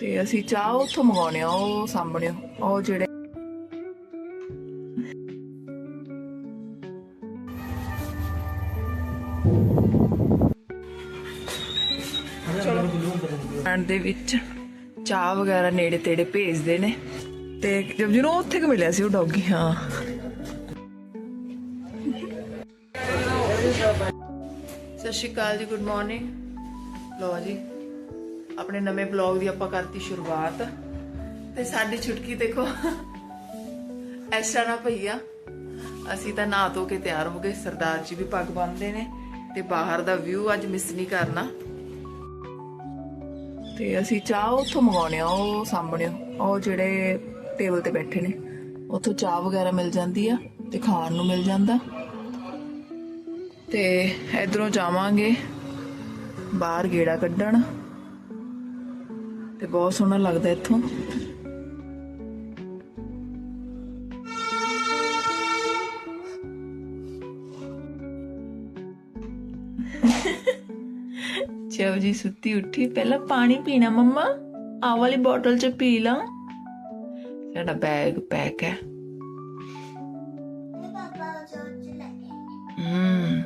ਤੇ ਅਸੀਂ ਚਾਹ ਉੱਥੋਂ ਮੰਗਾਉਣੇ ਆ, ਉਹ ਸਾਹਮਣੇ, ਉਹ ਜਿਹੜੇ ਐਂਡ ਦੇ ਵਿੱਚ ਚਾਹ ਵਗੈਰਾ ਨੇੜੇ ਤੇੜੇ ਭੇਜਦੇ ਨੇ, ਤੇ ਜਦ ਜਿਹਨੂੰ ਉੱਥੇ ਕਿ ਮਿਲਿਆ ਸੀ ਉਹ ਡੌਗੀ, ਹਾਂ। ਸਤਿ ਸ਼੍ਰੀ ਅਕਾਲ ਜੀ, ਗੁੱਡ ਮਾਰਨਿੰਗ। ਲੋ ਜੀ। ਆਪਣੇ ਨਵੇਂ ਬਲੌਗ ਦੀ ਆਪਾਂ ਕਰਤੀ ਸ਼ੁਰੂਆਤ। ਤੇ ਸਾਡੀ ਛੁਟਕੀ ਦੇਖੋ, ਐਸਾ ਨਾ ਭਈਆ। ਅਸੀਂ ਤਾਂ ਨਹਾ ਧੋ ਕੇ ਤਿਆਰ ਹੋ ਗਏ। ਸਰਦਾਰ ਜੀ ਵੀ ਪੱਗ ਬੰਨਦੇ ਨੇ ਤੇ ਬਾਹਰ ਦਾ ਵਿਊ ਅੱਜ ਮਿਸ ਨਹੀਂ ਕਰਨਾ। ਤੇ ਅਸੀਂ ਚਾਹ ਉੱਥੋਂ ਮੰਗਾਉਣੇ ਆ, ਉਹ ਸਾਹਮਣੇ, ਉਹ ਜਿਹੜੇ ਟੇਬਲ ਤੇ ਬੈਠੇ ਨੇ। ਉੱਥੋਂ ਚਾਹ ਵਗੈਰਾ ਮਿਲ ਜਾਂਦੀ ਆ ਤੇ ਖਾਣ ਨੂੰ ਮਿਲ ਜਾਂਦਾ। ਤੇ ਇਧਰੋਂ ਜਾਵਾਂਗੇ, ਬਾਹਰ ਗੇੜਾ ਕੱਢਣ। ਤੇ ਬਹੁਤ ਸੋਹਣਾ ਲੱਗਦਾ ਇੱਥੋਂ। ਚਵ ਜੀ, ਸੁੱਤੀ ਉੱਠੀ। ਪਹਿਲਾਂ ਪਾਣੀ ਪੀਣਾ ਮੰਮਾ। ਆ ਵਾਲੀ ਬੋਤਲ ਚ ਪੀ ਲਾਂ। ਸਾਡਾ ਬੈਗ ਪੈਕ ਹੈ। ਹਮ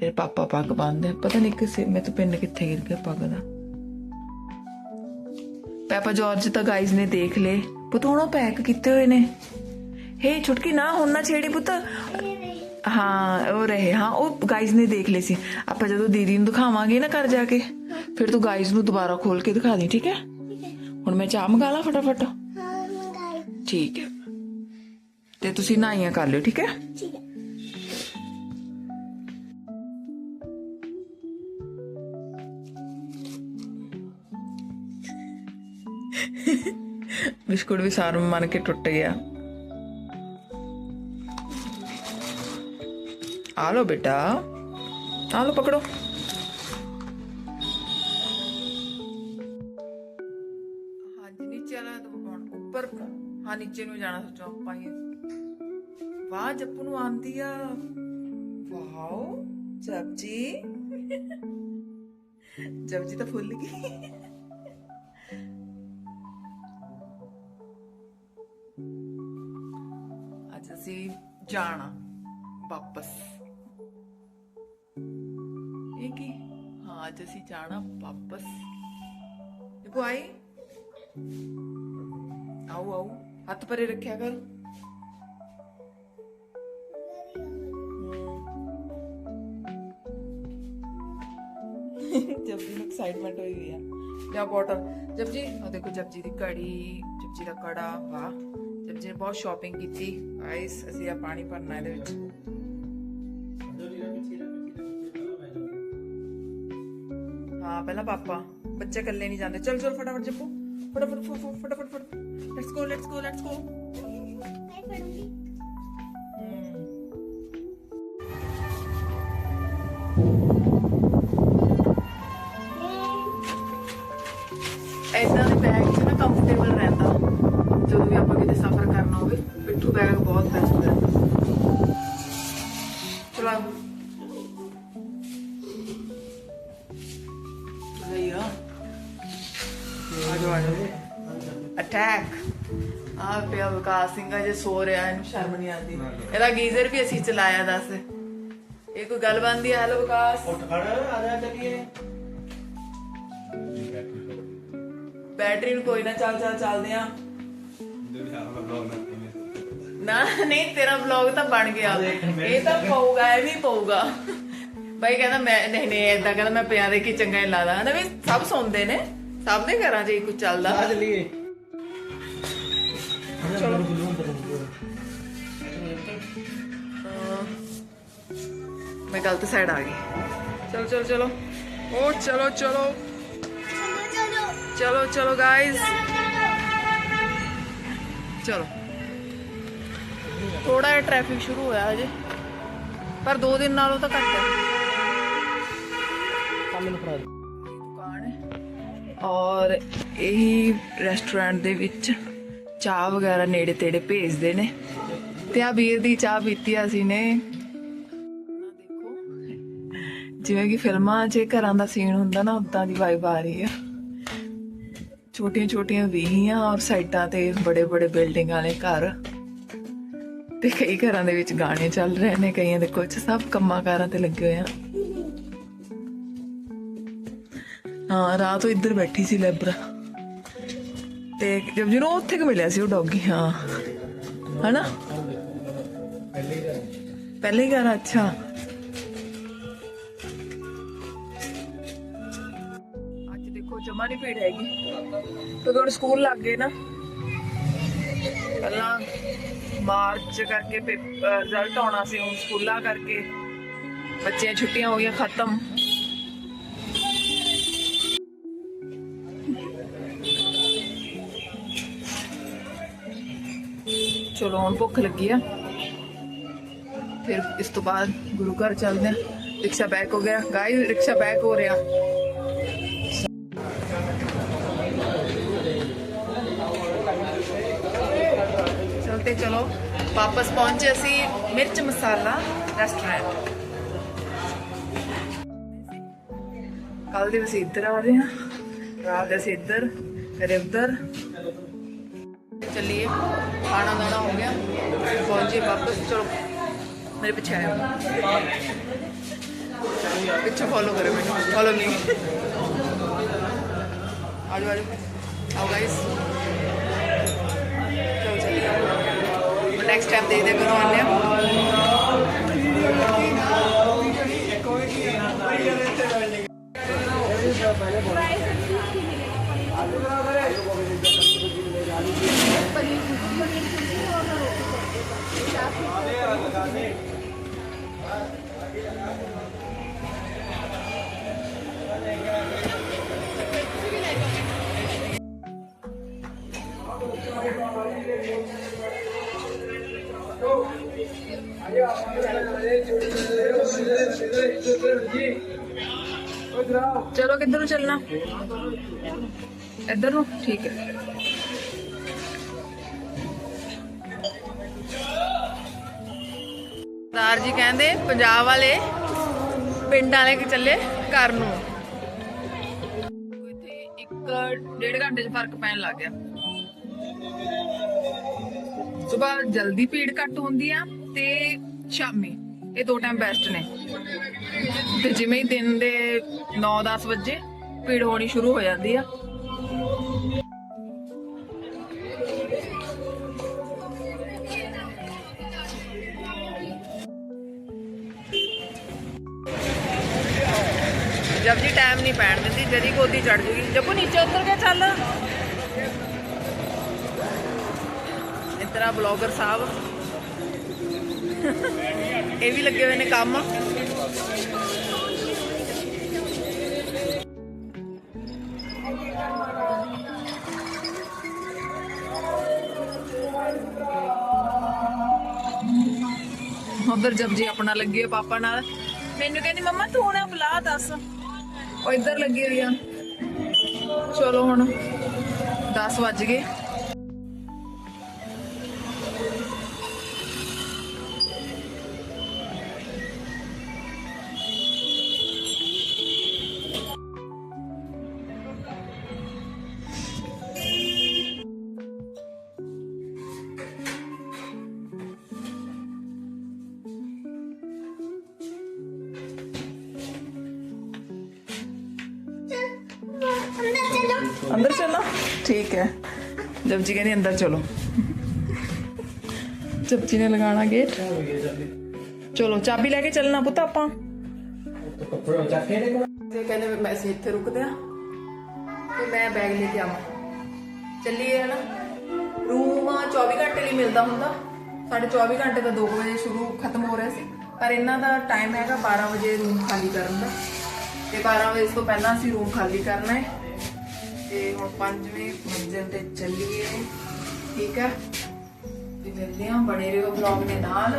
ਤੇਰੇ ਪਾਪਾ ਪੱਗ ਬੰਨਦੇ ਪਤਾ ਨਹੀਂ ਕਿਸੇ ਮੈਂ ਤਾਂ ਪਿੰਨ ਕਿੱਥੇ ਗਿਰ ਗਿਆ ਪੱਗ ਦਾ। ਪਾਪਾ ਜਾਰਜ ਤਾਂ ਗਾਈਜ਼ ਨੇ ਦੇਖ ਲਏ। ਪੁੱਤ ਹੁਣ ਉਹ ਪੈਕ ਕੀਤੇ ਹੋਏ ਨੇ। ਹੇ ਛੁਟਕੀ ਨਾ ਹੁਣ ਨਾ ਛੇੜੀ ਪੁੱਤ। ਹਾਂ ਉਹ ਰਹੇ। ਹਾਂ ਉਹ ਗਾਈਜ਼ ਨੇ ਦੇਖ ਲਏ ਸੀ। ਆਪਾਂ ਜਦੋਂ ਦੀਦੀ ਨੂੰ ਦਿਖਾਵਾਂਗੇ ਨਾ ਘਰ ਜਾ ਕੇ ਫਿਰ ਤੂੰ ਗਾਈਜ਼ ਨੂੰ ਦੁਬਾਰਾ ਖੋਲ ਕੇ ਦਿਖਾ ਦੇ ਠੀਕ ਹੈ? ਹੁਣ ਮੈਂ ਚਾਹ ਮੰਗਾ ਲਾਂ ਫਟਾਫਟ। ਠੀਕ ਹੈ। ਤੇ ਤੁਸੀਂ ਨਾਈਆਂ ਕਰ ਲਿਓ ਠੀਕ ਹੈ। ਬਿਸਕੁਟ ਵੀ ਸਾਰ ਮੰਨ ਕੇ ਟੁੱਟ ਗਿਆ। ਆ ਲੋ ਬੇਟਾ, ਆ ਲੋ ਪਕੜੋ। ਹਾਂਜੀ, ਨੀਚੇ ਵਾਲਾ ਤਾਂ ਹੁਣ ਉੱਪਰ ਹਾਂ, ਨੀਚੇ ਨੂੰ ਜਾਣਾ ਸੋਚੋ ਆਪਾਂ ਹੀ। ਵਾਹ, ਜੱਪੂ ਨੂੰ ਆਂਦੀ ਆ। ਵਾਓ, ਜਪਜੀ। ਜਪਜੀ ਤਾਂ ਫੁੱਲ ਗਈ। ਜਾਣਾ ਵਾਪਸ ਇਹ ਕੀ ਹਾਂ ਅੱਜ ਅਸੀਂ ਜਾਣਾ ਵਾਪਸ ਦੇਖੋ ਆਈ ਆਓ ਆਓ ਹੱਥ ਪਰੇ ਰੱਖਿਆ ਕਰ ਜਬ ਜੀ ਨੂੰ ਐਕਸਾਈਟਮੈਂਟ ਹੋਈ ਹੋਈ ਆ ਲਿਆ ਬੋਟਲ ਜਬ ਜੀ ਉਹ ਦੇਖੋ ਜਬ ਜੀ ਦੀ ਕੜੀ ਜਬ ਜੀ ਦਾ ਕੜਾ ਵਾਹ ਜਬ ਜੀ ਨੇ ਬਹੁਤ ਸ਼ਾਪਿੰਗ ਕੀਤੀ ਗਾਇਸ ਅਸੀਂ ਆ ਪਾਣੀ ਭਰਨਾ ਇਹਦੇ ਵਿੱਚ ਹਾਂ ਪਹਿਲਾਂ ਪਾਪਾ ਬੱਚੇ ਇਕੱਲੇ ਨਹੀਂ ਜਾਂਦੇ ਚਲ ਚਲ ਫਟਾਫਟ ਜੱਪੂ ਫਟਾਫਟ ਫਟਾਫਟ ਫਟਾਫਟ ਫਟਾਫਟ let's go let's go let's go ਐਦਾਂ ਜੇ ਸੋ ਰਿਹਾ ਇਹਨੂੰ ਸ਼ਰਮ ਨਹੀਂ ਆਉਂਦੀ। ਇਹਦਾ ਗੀਜ਼ਰ ਵੀ ਅਸੀਂ ਚਲਾਇਆ ਦੱਸ। ਇਹ ਕੋਈ ਗੱਲ ਬੰਦੀ ਹੈ ਹੈਲੋ ਵਿਕਾਸ? ਉੱਠ ਖੜ ਆ ਜਾ ਚੱਲੀਏ। ਬੈਟਰੀ ਨੂੰ ਕੋਈ ਨਾ ਚੱਲ ਚੱਲ ਚੱਲਦੇ ਆ। ਨਾ ਨਹੀਂ ਤੇਰਾ ਵਲੌਗ ਤਾਂ ਬਣ ਗਿਆ। ਇਹ ਤਾਂ ਪਊਗਾ ਇਹ ਵੀ ਪਊਗਾ। ਬਾਈ ਕਹਿੰਦਾ ਮੈਂ ਨਹੀਂ ਨਹੀਂ ਏਦਾਂ ਕਹਿੰਦਾ ਮੈਂ ਪਿਆ ਦੇ ਕੀ ਚੰਗਾ ਹੀ ਲੱਗਦਾ। ਹਨਾ ਵੀ ਸਭ ਸੁਣਦੇ ਨੇ। ਸਭ ਦੇ ਘਰਾਂ 'ਚ ਇਹ ਕੁਝ ਚੱਲਦਾ। ਆ ਚੱਲੀਏ। ਮੈਂ ਗਲਤ ਸਾਈਡ ਆ ਗਈ। ਚਲੋ ਚਲੋ ਚਲੋ। ਓ ਚਲੋ ਚਲੋ। ਚਲੋ ਚਲੋ ਗਾਇਸ ਚਲੋ। ਥੋੜਾ ਜਿਹਾ ਟ੍ਰੈਫਿਕ ਸ਼ੁਰੂ ਹੋਇਆ ਹਜੇ। ਪਰ ਦੋ ਦਿਨ ਨਾਲੋਂ ਤਾਂ ਘੱਟ ਹੈ। ਮੈਨੂੰ ਫੜਾ ਦੇ। ਦੁਕਾਨ ਹੈ। ਔਰ ਇਹੀ ਰੈਸਟੋਰੈਂਟ ਦੇ ਵਿੱਚ ਚਾਹ ਵਗੈਰਾ ਨੇੜੇ ਤੇੜੇ ਭੇਜਦੇ ਨੇ। ਤੇ ਆ ਵੀਰ ਦੀ ਚਾਹ ਪੀਤੀ ਅਸੀਂ ਨੇ। ਜਿਵੇਂ ਕਿ ਫਿਲਮਾਂ 'ਚ ਘਰਾਂ ਦਾ ਸੀਨ ਹੁੰਦਾ ਨਾ ਉਦਾਂ ਦੀ ਵਾਈਬ ਆ ਰਹੀ ਆ। ਛੋਟੀਆਂ ਛੋਟੀਆਂ ਵੀਹੀਆਂ ਔਰ ਸਾਈਡਾਂ ਤੇ ਬੜੇ ਬੜੇ ਬਿਲਡਿੰਗ ਵਾਲੇ ਘਰ। ਤੇ ਕਈ ਘਰਾਂ ਦੇ ਵਿੱਚ ਗਾਣੇ ਚੱਲ ਰਹੇ ਨੇ, ਕਈਆਂ ਦੇ ਕੁਝ ਸਭ ਕੰਮਾਂ ਕਾਰਾਂ ਤੇ ਲੱਗੇ ਹੋਏ ਆ। ਹਾਂ, ਰਾਤ ਉਹ ਇੱਧਰ ਬੈਠੀ ਸੀ ਲੈਬਰਾ। ਤੇ ਜਦ ਜਿਹਨੂੰ ਉੱਥੇ ਕਿ ਮਿਲਿਆ ਸੀ, ਉਹ ਡੌਗੀ, ਹਾਂ। ਹਨਾ? ਪਹਿਲੇ ਹੀ ਘਰ, ਅੱਛਾ। ਜਮਾ ਨਹੀਂ ਭੀੜ ਹੈਗੀ ਕਿਉਂਕਿ ਹੁਣ ਸਕੂਲ ਲੱਗ ਗਏ ਨਾ ਪਹਿਲਾਂ ਮਾਰਚ ਕਰਕੇ ਰਿਜ਼ਲਟ ਆਉਣਾ ਸੀ ਹੁਣ ਸਕੂਲਾਂ ਕਰਕੇ ਬੱਚਿਆਂ ਛੁੱਟੀਆਂ ਹੋ ਗਈਆਂ ਖਤਮ ਚਲੋ ਹੁਣ ਭੁੱਖ ਲੱਗੀ ਆ ਫਿਰ ਇਸ ਤੋਂ ਬਾਅਦ ਗੁਰੂ ਘਰ ਚੱਲਦੇ ਆ ਰਿਕਸ਼ਾ ਬੈਕ ਹੋ ਗਿਆ ਗਾਈ ਰਿਕਸ਼ਾ ਬੈਕ ਹੋ ਰਿਹਾ ਚਲੋ, ਵਾਪਸ ਪਹੁੰਚੇ ਅਸੀਂ ਮਿਰਚ ਮਸਾਲਾ ਰੈਸਟੋਰੈਂਟ ਕੱਲ ਦੇ ਅਸੀਂ ਇੱਧਰ ਆ ਰਹੇ ਹਾਂ, ਰਾਤ ਦੇ ਅਸੀਂ ਇੱਧਰ ਫਿਰ ਉੱਧਰ ਚੱਲੀਏ, ਖਾਣਾ ਦਾਣਾ ਹੋ ਗਿਆ, ਪਹੁੰਚੇ ਵਾਪਸ, ਚਲੋ, ਮੇਰੇ ਪਿੱਛੇ ਆਇਓ। ਪਿੱਛੇ ਫੋਲੋ ਕਰੋ ਮੈਨੂੰ ਫੋਲੋ ਮੀ ਆਜੋ ਆਜੋ। ਆਓ ਗਾਇਸ ਚਲੋ ਚੱਲੀਏ ਨੈਕਸਟ ਟਾਈਮ ਦੇਖਦੇ ਕਰੋ ਆਨੇ ਆ ਚਲੋ ਕਿੱਧਰ ਨੂੰ ਚੱਲਣਾ? ਇੱਧਰ ਨੂੰ? ਠੀਕ ਹੈ। ਸਰਦਾਰ ਜੀ ਕਹਿੰਦੇ, ਪੰਜਾਬ ਵਾਲੇ ਪਿੰਡ ਵਾਲੇ ਕਿ ਚੱਲੇ ਘਰ ਨੂੰ? ਇੱਥੇ ਇੱਕ ਡੇਢ ਘੰਟੇ 'ਚ ਫ਼ਰਕ ਪੈਣ ਲੱਗ ਗਿਆ। ਸਵੇਰ ਜਲਦੀ ਭੀੜ ਘੱਟ ਹੁੰਦੀ ਆ ਤੇ ਸ਼ਾਮੀ। ਇਹ ਦੋ ਟਾਈਮ ਬੈਸਟ ਨੇ। ਤੇ ਜਿਵੇਂ ਹੀ ਦਿਨ ਦੇ 9-10 ਵਜੇ, ਭੀੜ ਹੋਣੀ ਸ਼ੁਰੂ ਹੋ ਜਾਂਦੀ ਆ। ਜਬ ਜੀ ਟਾਈਮ ਨਹੀਂ ਪੈਣ ਦਿੰਦੀ, ਜਦੀ ਗੋਦੀ ਚੜ ਜੂਗੀ। ਜੱਪੂ, ਨੀਚੇ ਉਤਰ ਕੇ ਚੱਲ। ਇਤਰਾ ਬਲੌਗਰ ਸਾਹਿਬ। ਇਹ ਵੀ ਲੱਗੇ ਹੋਏ ਨੇ ਕੰਮ। ਉਧਰ ਜਬ ਜੀ ਆਪਣਾ ਲੱਗੇ ਹੋਈ ਪਾਪਾ ਨਾਲ। ਮੈਨੂੰ ਕਹਿੰਦੀ, ਮੰਮਾ, ਤੂੰ ਨਾ ਬੁਲਾ, ਦੱਸ। ਉਹ ਇੱਧਰ ਲੱਗੀ ਹੋਈ ਆ। ਚਲੋ ਹੁਣ 10 ਵੱਜ ਗਏ। अंदर चलो ठीक है जपजी कहनी अंदर चलो जपजी ने लगाना गेट ਚਲੋ ਚਾਬੀ ਲੈ ਕੇ ਚੱਲਣਾ ਪੁੱਤ ਆਪਾਂ तो कपड़े जाके देखो ਇਹ ਕਹਿੰਦੇ ਵੀ ਮੈਂ ਅਸੀਂ ਇੱਥੇ ਰੁਕਦੇ ਆ ਤੇ ਮੈਂ ਬੈਗ ਲੈ ਕੇ ਆਵਾਂ ਚੱਲੀਏ ਹਨਾ ਰੂਮ 24 ਘੰਟੇ ਲਈ ਮਿਲਦਾ ਹੁੰਦਾ ਸਾਡੇ 24 ਘੰਟੇ ਦਾ 2 ਵਜੇ ਸ਼ੁਰੂ ਖਤਮ ਹੋ ਰਿਹਾ ਸੀ ਪਰ ਇਹਨਾਂ ਦਾ ਟਾਈਮ ਹੈਗਾ 12 ਵਜੇ ਰੂਮ ਖਾਲੀ ਕਰਨ ਦਾ ਤੇ 12 ਵਜੇ ਤੋਂ ਪਹਿਲਾਂ ਅਸੀਂ ਰੂਮ ਖਾਲੀ ਕਰਨਾ ਹੈ ਤੇ ਹੁਣ ਪੰਜਵੇਂ ਮੰਜ਼ਿਲ ਤੇ ਚੱਲੀਏ। ਠੀਕ ਹੈ ਤੇ ਮਿਲਦੇ ਹਾਂ, ਬਣੇ ਰਹੋ ਵਲੌਗ ਦੇ ਨਾਲ।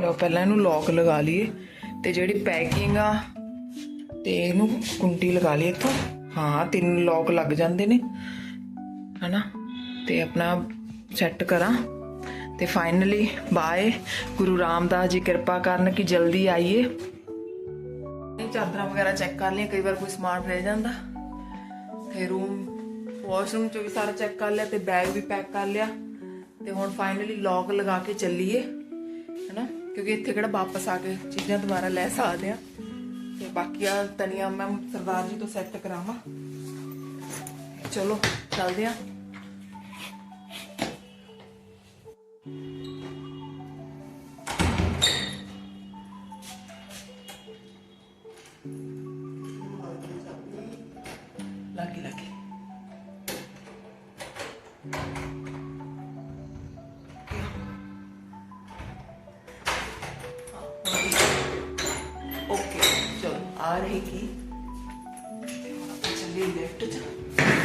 ਲੋ ਪਹਿਲਾਂ ਇਹਨੂੰ ਲੌਕ ਲਗਾ ਲਈਏ ਤੇ ਜਿਹੜੀ ਪੈਕਿੰਗ ਆ, ਤੇ ਇਹਨੂੰ ਕੁੰਡੀ ਲਗਾ ਲਈਏ ਇੱਥੋਂ। ਹਾਂ, ਤਿੰਨ ਲੌਕ ਲੱਗ ਜਾਂਦੇ ਨੇ। ਹਨਾ? ਤੇ ਆਪਣਾ ਸੈੱਟ ਕਰਾਂ। ਤੇ ਫਾਈਨਲੀ ਬਾਏ। ਗੁਰੂ ਰਾਮਦਾਸ ਜੀ ਕਿਰਪਾ ਕਰਨ ਕਿ ਜਲਦੀ ਆਈਏ। ਇਹ ਚਾਦਰਾਂ ਵਗੈਰਾ ਚੈੱਕ ਕਰ ਲਿਆ ਕਈ ਵਾਰ ਕੋਈ ਸਮਾਨ ਰਹਿ ਜਾਂਦਾ। ਤੇ ਰੂਮ ਵਾਸ਼ਰੂਮ ਚ ਵੀ ਸਾਰਾ ਚੈੱਕ ਕਰ ਲਿਆ ਤੇ ਬੈਗ ਵੀ ਪੈਕ ਕਰ ਲਿਆ। ਤੇ ਹੁਣ ਫਾਈਨਲੀ ਲੌਕ ਲਗਾ ਕੇ ਚੱਲੀਏ, ਹੈਨਾ? ਕਿਉਂਕਿ ਇੱਥੇ ਕਿਹੜਾ ਵਾਪਸ ਆ ਕੇ ਚੀਜ਼ਾਂ ਦੁਬਾਰਾ ਲੈ ਸਕਦੇ ਆ। ਤੇ ਬਾਕੀ ਆ ਤਨੀਆ ਮੈਂ ਸਰਦਾਰ ਜੀ ਤੋਂ ਸੈੱਟ ਕਰਾਵਾਂ। ਚਲੋ ਚੱਲਦੇ ਆ ਲੱਗੀ ਲੱਗੀ ਓਕੇ ਚਲੋ ਆ ਰਹੀ ਕੀ ਤੇ ਹੁਣ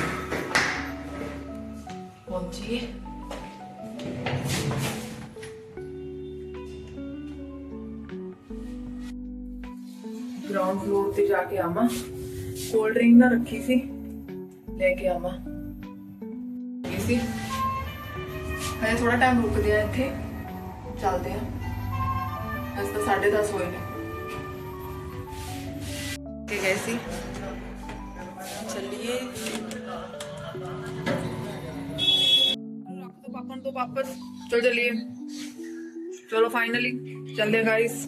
ਆਪਾਂ ਚੱਲੀਏ ਲੈਫਟ ਚ ਪਹੁੰਚੀਏ ਗਰਾਊਂਡ ਫਲੋਰ ਤੇ ਜਾ ਕੇ ਆਵਾਂ ਕੋਲਡ ਡਰਿੰਕ ਨਾ ਰੱਖੀ ਸੀ ਲੈ ਕੇ ਆਵਾਂ ਇਹ ਸੀ ਹਜੇ ਥੋੜਾ ਟਾਈਮ ਰੁਕਦੇ ਆ ਇੱਥੇ ਚੱਲਦੇ ਆ ਅੱਜ ਤਾਂ ਦੋ ਪਾਪਨ ਤੋਂ ਵਾਪਸ ਚਲ ਚੱਲੀਏ ਚਲੋ ਫਾਈਨਲੀ ਚੱਲਦੇ ਗਾਇਸ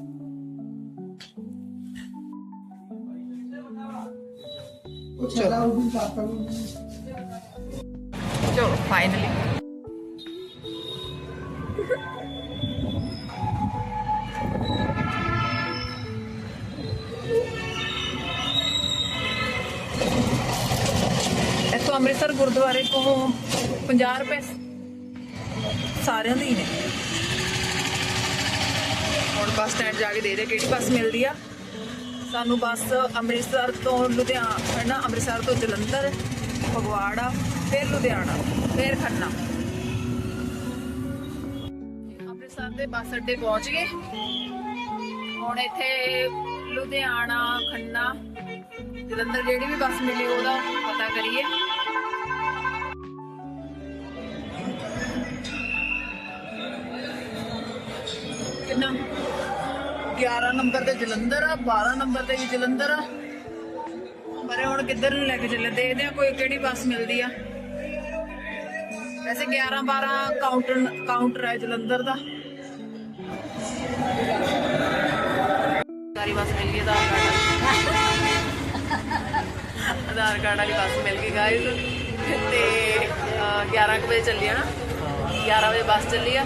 ਚਲੋ ਫਾਈਨਲੀ ਇੱਥੋਂ ਅੰਮ੍ਰਿਤਸਰ ਗੁਰਦੁਆਰੇ ਤੋਂ 50 ਰੁਪਏ ਸਾਰਿਆਂ ਦੇ ਹੀ ਨੇ। ਹੁਣ ਬੱਸ ਸਟੈਂਡ ਜਾ ਕੇ ਦੇ ਕਿਹੜੀ ਬੱਸ ਮਿਲਦੀ ਆ? ਸਾਨੂੰ ਬੱਸ ਅੰਮ੍ਰਿਤਸਰ ਤੋਂ ਲੁਧਿਆਣਾ ਨਾ? ਅੰਮ੍ਰਿਤਸਰ ਤੋਂ ਜਲੰਧਰ, ਫਗਵਾੜਾ, ਫਿਰ ਲੁਧਿਆਣਾ, ਫਿਰ ਖੰਨਾ। ਅੰਮ੍ਰਿਤਸਰ ਦੇ ਬੱਸ ਅੱਡੇ ਪਹੁੰਚ ਗਏ। ਹੁਣ ਇੱਥੇ ਲੁਧਿਆਣਾ, ਖੰਨਾ, ਜਲੰਧਰ ਜਿਹੜੀ ਵੀ ਬੱਸ ਮਿਲੀ ਉਹਦਾ ਪਤਾ ਕਰੀਏ। 11 ਨੰਬਰ ਤੇ ਜਲੰਧਰ ਆ 12 ਨੰਬਰ ਤੇ ਵੀ ਜਲੰਧਰ ਆ। ਪਰ ਹੁਣ ਕਿੱਧਰ ਨੂੰ ਲੈ ਕੇ ਚੱਲੇ? ਦੇਖਦੇ ਆ ਕੋਈ ਕਿਹੜੀ ਬੱਸ ਮਿਲਦੀ ਆ। ਵੈਸੇ 11 12 ਕਾਊਂਟਰ ਕਾਊਂਟਰ ਹੈ ਜਲੰਧਰ ਦਾ। ਸਾਰੀ ਬੱਸ ਮਿਲ ਗਈ ਆਧਾਰ ਕਾਰਡ ਆਧਾਰ ਕਾਰਡ ਵਾਲੀ ਬੱਸ ਮਿਲ ਗਈ ਗਾਇਜ਼ ਤੇ ਅਹ, 11 ਵਜੇ ਚੱਲੀ ਆ ਨਾ। 11 ਵਜੇ ਬੱਸ ਚੱਲੀ ਆ।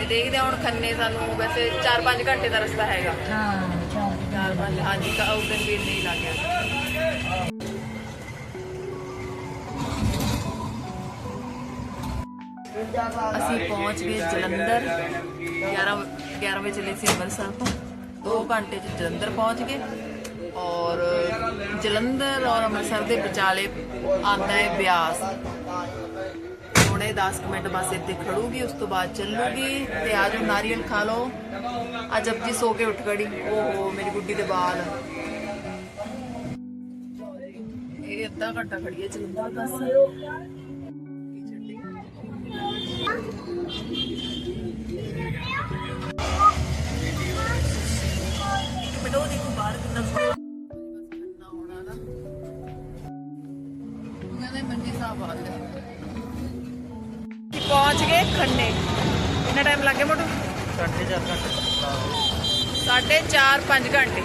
ਤੇ ਦੇਖਦੇ ਆ ਹੁਣ ਖੰਨੇ ਸਾਨੂੰ ਵੈਸੇ 4-5 ਘੰਟੇ ਦਾ ਰਸਤਾ ਹੈਗਾ। ਹਾਂ ਚਾਰ 4-5 ਹਾਂਜੀ ਉਸ ਦਿਨ ਵੀ ਨਹੀਂ ਲੱਗ ਅਸੀਂ ਪਹੁੰਚ ਗਏ ਜਲੰਧਰ। 11 11 ਵਜੇ ਚਲੇ ਸੀ ਅੰਮ੍ਰਿਤਸਰ ਤੋਂ। 2 ਘੰਟੇ ਚ ਜਲੰਧਰ ਪਹੁੰਚ ਗਏ। ਔਰ ਜਲੰਧਰ ਔਰ ਅੰਮ੍ਰਿਤਸਰ ਦੇ ਵਿਚਾਲੇ ਆਂਦਾ ਹੈ ਬਿਆਸ। ਹੁਣੇ 10 ਮਿੰਟ ਬਸ ਇੱਥੇ ਖੜੂਗੀ, ਉਸ ਤੋਂ ਬਾਅਦ ਚੱਲੂਗੀ ਤੇ ਆਜੋ ਨਾਰੀਅਲ ਖਾ ਲਓ। ਅੱਜ ਅਬਜੀ ਸੋ ਕੇ ਉੱਠ ਗੜੀ ਓਹੋ, ਮੇਰੀ ਗੁੱਡੀ ਦੇ ਬਾਲ। ਇਹ ਅੱਧਾ ਘੰਟਾ ਖੜੀ ਹੈ ਜਲੰਧਰ ਬੱਸ। ਬਟੋ ਦੇਖੋ ਬਾਹਰ ਕਿੰਨਾ ਖੰਨੇ। ਕਿੰਨਾ ਟਾਈਮ ਲੱਗੇ ਮੋਟੂ? ਸਾਢੇ ਚਾਰ ਘੰਟੇ। ਸਾਢੇ 4 5 ਘੰਟੇ।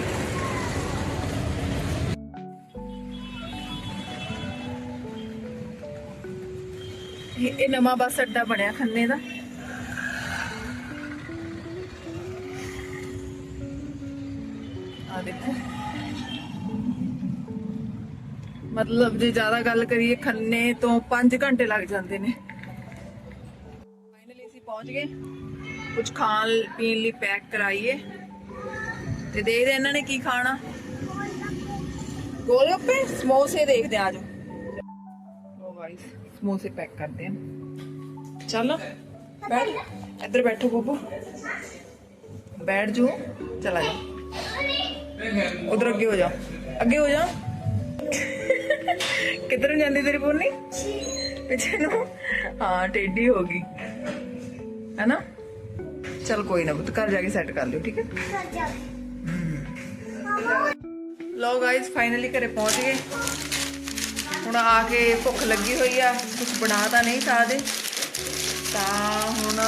ਇਹ ਨਵਾਂ ਬੱਸ ਅੱਡਾ ਬਣਿਆ ਖੰਨੇ ਦਾ। ਆ ਦੇਖੋ। ਮਤਲਬ ਜੇ ਜ਼ਿਆਦਾ ਗੱਲ ਕਰੀਏ ਖੰਨੇ ਤੋਂ 5 ਘੰਟੇ ਲੱਗ ਜਾਂਦੇ ਨੇ। ਪਹੁੰਚ ਗਏ। ਕੁਝ ਖਾਣ ਪੀਣ ਲਈ ਪੈਕ ਕਰਾਈਏ। ਤੇ ਦੇਖਦੇ ਇਹਨਾਂ ਨੇ ਕੀ ਖਾਣਾ। ਗੋਲਗੱਪੇ ਸਮੋਸੇ ਦੇਖਦੇ ਆ ਜਾਓ ਲੋ ਗਾਇਸ ਸਮੋਸੇ ਪੈਕ ਕਰਦੇ ਆ ਚੱਲ, ਬੈਠ, ਇੱਧਰ ਬੈਠੋ ਬੱਬੂ। ਬੈਠ ਜੋ, ਚਲਾ ਜਾ। ਉਧਰ ਅੱਗੇ ਹੋ ਜਾ। ਅੱਗੇ ਹੋ ਜਾ। ਕਿੱਧਰ ਨੂੰ ਜਾਂਦੀ ਤੇਰੀ ਪੋਨੀ ਪਿੱਛੇ ਨੂੰ। ਹਾਂ, ਟੇਢੀ ਹੋ ਹੈਨਾ? ਚਲ ਕੋਈ ਨਾ ਪੁੱਤ ਘਰ ਜਾ ਕੇ ਸੈੱਟ ਕਰ ਲਿਓ ਠੀਕ ਹੈ? ਲੋ ਗਾਇਸ ਫਾਈਨਲੀ ਘਰੇ ਪਹੁੰਚ ਗਏ। ਹੁਣ ਆ ਕੇ ਭੁੱਖ ਲੱਗੀ ਹੋਈ ਆ ਕੁਝ ਬਣਾ ਤਾਂ ਨਹੀਂ ਸਕਦੇ ਤਾਂ ਹੁਣ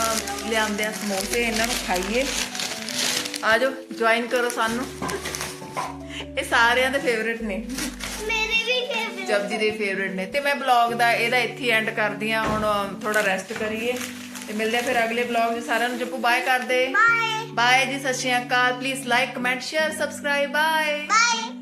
ਲਿਆਂਦੇ ਆ ਸਮੋਸੇ ਇਹਨਾਂ ਨੂੰ ਖਾਈਏ। ਆਜੋ ਜੁਆਇਨ ਕਰੋ ਸਾਨੂੰ। ਇਹ ਸਾਰਿਆਂ ਦੇ ਫੇਵਰਿਟ ਨੇ। ਮੇਰੇ ਵੀ ਫੇਵਰਟ ਜਪਜੀ ਦੇ ਫੇਵਰਿਟ ਨੇ। ਤੇ ਮੈਂ ਬਲੌਗ ਦਾ ਇਹਦਾ ਇੱਥੇ ਐਂਡ ਕਰਦੀ ਆ ਹੁਣ ਥੋੜਾ ਰੈਸਟ ਕਰੀਏ। ਤੇ ਮਿਲਦੇ ਆ ਫਿਰ ਅਗਲੇ ਬਲੌਗ 'ਚ ਸਾਰਿਆਂ ਨੂੰ ਜੱਪੂ ਬਾਏ ਕਰ ਦੇ ਬਾਏ ਬਾਏ ਜੀ ਸਤਿ ਸ਼੍ਰੀ ਅਕਾਲ। Please like comment share subscribe bye bye